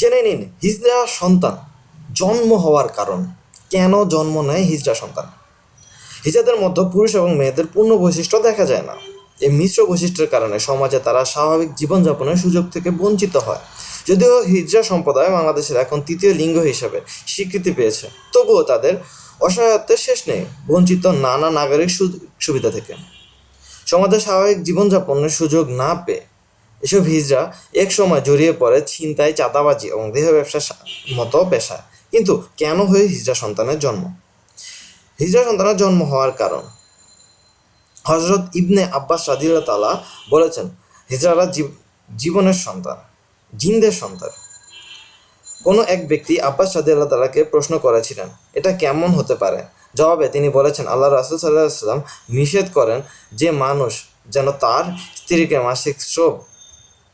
জেনে নিন হিজড়া সন্তান জন্ম হওয়ার কারণ। কেন জন্ম নেয় হিজড়া সন্তান? হিজাদের মধ্যে পুরুষ এবং মেয়েদের পূর্ণ বৈশিষ্ট্য দেখা যায় না। এই মিশ্র বৈশিষ্ট্যের কারণে সমাজে তারা স্বাভাবিক জীবনযাপনের সুযোগ থেকে বঞ্চিত হয়। যদিও হিজড়া সম্প্রদায় বাংলাদেশের এখন তৃতীয় লিঙ্গ হিসেবে স্বীকৃতি পেয়েছে, তবুও তাদের অসহায়ত্বের শেষ নেই, বঞ্চিত নানা নাগরিক সুবিধা থেকে। সমাজে স্বাভাবিক জীবনযাপনের সুযোগ না পেয়ে এসব হিজড়া এক সময় জড়িয়ে পড়ে ছিনতাই, চাঁদাবাজি এবং দেহ ব্যবসার মতো পেশা কিন্তু কেন হয়ে হিজড়া সন্তানের জন্ম? হিজড়া সন্তানের জন্ম হওয়ার কারণ। হজরত ইবনে আব্বাস রাদিল্লা তালা বলেছেন হিজড়ারা জীব- জীবনের সন্তান, জিন্দের সন্তান। কোনো এক ব্যক্তি আব্বাস রাদিল্লা তালাকে প্রশ্ন করেছিলেন, এটা কেমন হতে পারে? জবাবে তিনি বলেছেন আল্লাহ রাসুল সাল্লাহ সাল্লাম নিষেধ করেন যে মানুষ যেন তার স্ত্রীকে মাসিক স্রোব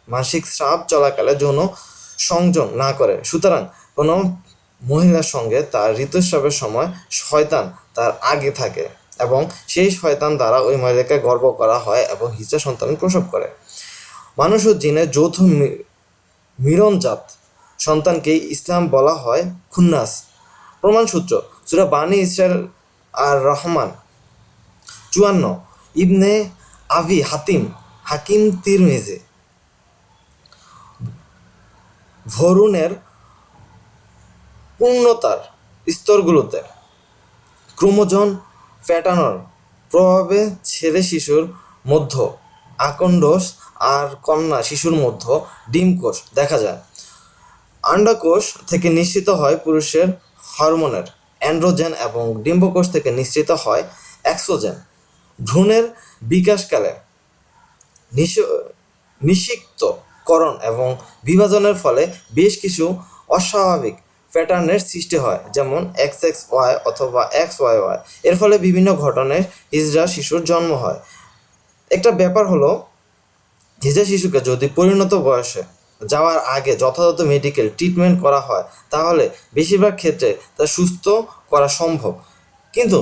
মাসিক স্রাব চলাকালে যৌন সংযম না করে। সুতরাং কোনো মহিলার সঙ্গে তার ঋতুস্রাবের সময় শয়তান তার আগে থাকে এবং সেই শয়তান দ্বারা ওই মহিলাকে গর্ব করা হয় এবং হিজা সন্তান প্রসব করে। মানুষ ও জিনের যৌথ মি- মিলনজাত সন্তানকে ইসলাম বলা হয় খুন্নাস। প্রমাণসূত্র, সুরা বানী ইসরায়েল আর রহমান, চুয়ান্ন। ইবনে আবি হাতিম, হাকিম তিরমিজি। ভরুণের পূর্ণতার স্তরগুলোতে ক্রোমোজন ফ্যাটানোর প্রভাবে ছেলে শিশুর মধ্য আকণ্ডোষ আর কন্যা শিশুর মধ্য ডিমকোষ দেখা যায়। আন্ডাকোষ থেকে নিশ্চিত হয় পুরুষের হরমোনের অ্যান্ড্রোজেন এবং ডিম্বকোষ থেকে নিশ্চিত হয় অ্যাক্সোজেন ভ্রূণের বিকাশকালে নিষ- নিষিক্তকরণ এবং বিভাজনের ফলে বেশ কিছু অস্বাভাবিক প্যাটার্নের সৃষ্টি হয়, যেমন এক্স এক্স ওয়াই অথবা এক্স ওয়াই ওয়াই। এর ফলে বিভিন্ন ঘটনায় হিজড়া শিশুর জন্ম হয়। একটা ব্যাপার হলো, হিজড়া শিশুকে যদি পরিণত বয়সে যাওয়ার আগে যথাযথ মেডিকেল ট্রিটমেন্ট করা হয়, তাহলে বেশিরভাগ ক্ষেত্রে তা সুস্থ করা সম্ভব। কিন্তু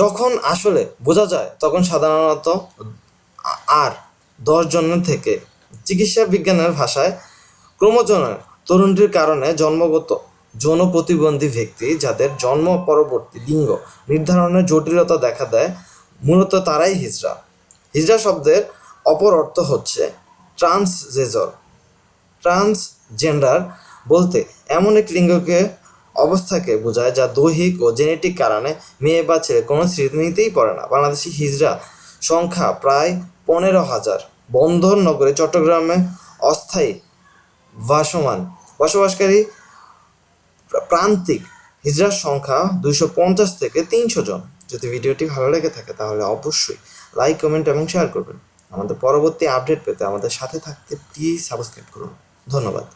যখন আসলে বোঝা যায়, তখন সাধারণত আর দশ জনের থেকে চিকিৎসা বিজ্ঞানের ভাষায় ক্রোমোজোনের তরুণটির কারণে জন্মগত যৌন প্রতিবন্ধী ব্যক্তি যাদের জন্ম পরবর্তী লিঙ্গ নির্ধারণের জটিলতা দেখা দেয়, মূলত তারাই হিজড়া। হিজড়া শব্দের অপর অর্থ হচ্ছে ট্রান্সজেজর। ট্রান্সজেন্ডার বলতে এমন এক লিঙ্গকে অবস্থাকে বোঝায় যা দৈহিক ও জেনেটিক কারণে মেয়ে বা ছেলে কোনো শ্রেণীতেই পড়ে না। বাংলাদেশি হিজড়া সংখ্যা প্রায় পনেরো হাজার। বন্দর নগরে চট্টগ্রামে অস্থায়ী ভাসমান বসবাসকারী প্রান্তিক হিজড়ার সংখ্যা দুইশো পঞ্চাশ থেকে তিনশো জন। যদি ভিডিওটি ভালো লেগে থাকে তাহলে অবশ্যই লাইক, কমেন্ট এবং শেয়ার করবেন। আমাদের পরবর্তী আপডেট পেতে আমাদের সাথে থাকতে প্লিজ সাবস্ক্রাইব করুন। ধন্যবাদ।